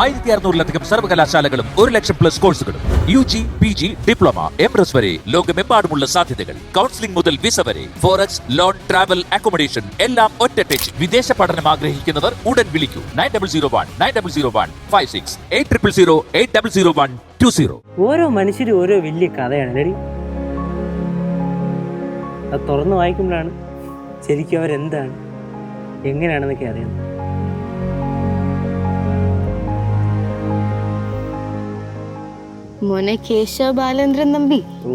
ആയിരത്തി അറുന്നൂറിലധികം സർവകലാശാലകളും ഒരു ലക്ഷം പ്ലസ് കോഴ്സുകളും U G P G diploma M S വരെ ലോകമെമ്പാടുമുള്ള സാധ്യതകൾ. കൗൺസിലിംഗ് മുതൽ വിസ വരെ ഫോറക്സ് ലോൺ ട്രാവൽ അക്കോമഡേഷൻ എല്ലാം ഒറ്റ ടച്ച് വിദേശ പഠനം ആഗ്രഹിക്കുന്നവർ ഉടൻ വിളിക്കൂ. Nine double zero one nine double zero one five six eight triple zero eight double zero one two zero ഓരോ മനുഷ്യരും ഓരോ വലിയ കഥയാണ് അത് തുറന്നു വായിക്കുമ്പോഴാണ് ശരിക്കും അവരെന്താണ് എങ്ങനെയാണെന്നൊക്കെ അറിയുന്നത്. മോനെ കേശവ ബാലേന്ദ്രൻ തമ്പി. ഓ.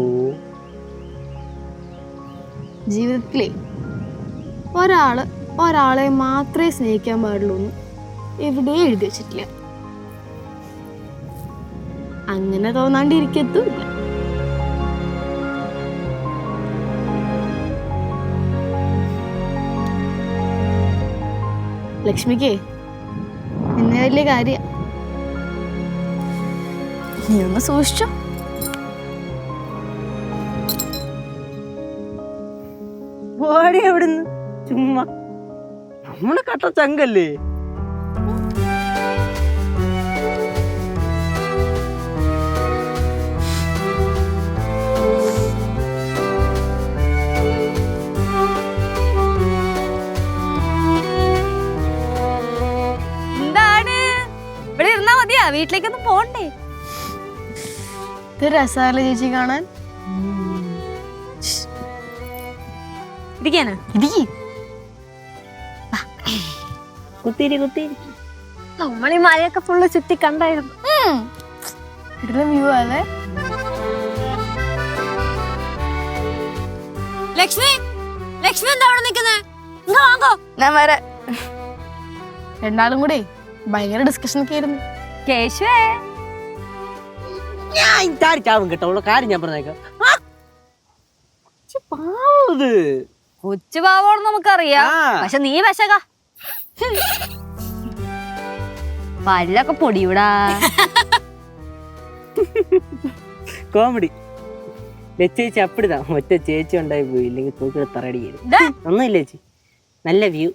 ജീവിതത്തിലെ ഒരാൾ ഒരാളെ മാത്രമേ സ്നേഹിക്കാൻ പാടുള്ളൂ എന്ന് എവിടെയും എഴുതി വെച്ചിട്ടില്ല. അങ്ങനെ തോന്നാണ്ടിരിക്കത്തുമില്ല ലക്ഷ്മിക്കേ എന്നെ വലിയ കാര്യ നീ ഒന്ന് സൂക്ഷിച്ചോ ഓടി എവിടുന്ന് ചുമ്മാ. നമ്മൾ കട്ട ചങ്കല്ലേ? എന്താണ്? ഇവിടെ ഇരുന്നാ മതിയാ. വീട്ടിലേക്കൊന്നും പോണ്ടേ. ഇത് രസാല ചേച്ചി കാണാൻ? ഇരിക്കാനാ? ഇരിക്കി. കുത്തിരി കുത്തിരി നമ്മൾ ഈ മഴയൊക്കെ ഫുള്ള് ചുറ്റി കണ്ടായിരുന്നു. വ്യൂ അല്ലേ ലക്ഷ്മി ലക്ഷ്മി എന്താ അവിടെ വാങ്ങോ ഞാൻ വരെ. രണ്ടാളും കൂടെ ഭയങ്കര ഡിസ്കഷൻ ഒക്കെ ആയിരുന്നു. കേശുവേ. ഞാൻ ഇതാരി ചാവും കേട്ടോ ഉള്ള കാര്യം ഞാൻ പറഞ്ഞേക്കാം. കൊച്ചു പാവോട് നമുക്കറിയാം. പക്ഷെ നീ വിശക. പല്ലൊക്കെ പൊടിയൂടാ. കോമഡി. ചേച്ചി അപ്പിടുതാ. ഒറ്റ ചേച്ചി ഉണ്ടായി പോയി. ഇല്ലെങ്കിൽ തൂക്കിടെ തറടി ദേ. ഒന്നുമില്ല ചേച്ചി നല്ല വ്യൂ.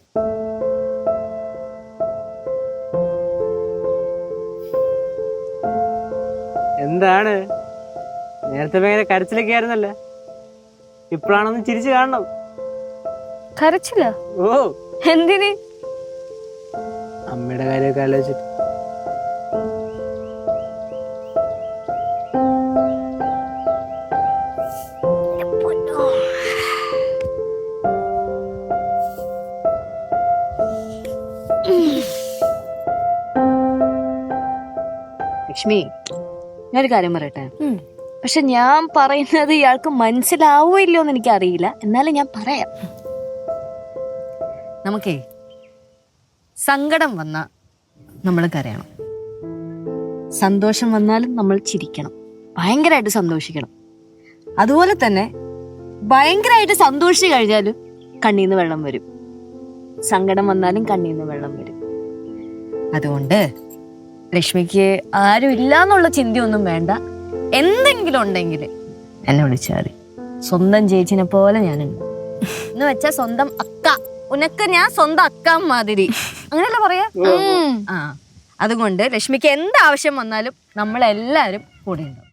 എന്താണ്? നേരത്തെ ഭയങ്കര കരച്ചിലൊക്കെ ആയിരുന്നല്ലേ? ഇപ്പോഴാണൊന്ന് ചിരിച്ചു കാണണം. കരച്ചില്ല ഓ. എന്തിന്? അമ്മയുടെ കാര്യമൊക്കെ ആലോചിച്ചിട്ട്. ലക്ഷ്മി ഞാനൊരു കാര്യം പറയട്ടെ? പക്ഷെ ഞാൻ പറയുന്നത് ഇയാൾക്ക് മനസ്സിലാവോ ഇല്ലയോ എന്ന് എനിക്കറിയില്ല. എന്നാലും ഞാൻ പറയാം. നമുക്കേ സങ്കടം വന്ന നമ്മൾ കരയണം. സന്തോഷം വന്നാലും നമ്മൾ ചിരിക്കണം. ഭയങ്കരമായിട്ട് സന്തോഷിക്കണം. അതുപോലെ തന്നെ ഭയങ്കരമായിട്ട് സന്തോഷിച്ചു കഴിഞ്ഞാലും കണ്ണീന്ന് വെള്ളം വരും. സങ്കടം വന്നാലും കണ്ണീന്ന് വെള്ളം വരും. അതുകൊണ്ട് ലക്ഷ്മിക്ക് ആരും ഇല്ല എന്നുള്ള ചിന്തയൊന്നും വേണ്ട. എന്തെങ്കിലും ഉണ്ടെങ്കിൽ എന്നെ വിളിച്ചാൽ മതി. സ്വന്തം ചേച്ചിനെ പോലെ ഞാനുണ്ട്. എന്ന് വെച്ചാ സ്വന്തം അക്ക. ഉനക്ക് ഞാൻ സ്വന്തം അക്ക മാതിരി. അങ്ങനെയല്ല പറയാ? ആ. അതുകൊണ്ട് ലക്ഷ്മിക്ക് എന്താവശ്യം വന്നാലും നമ്മളെല്ലാവരും കൂടെയുണ്ട്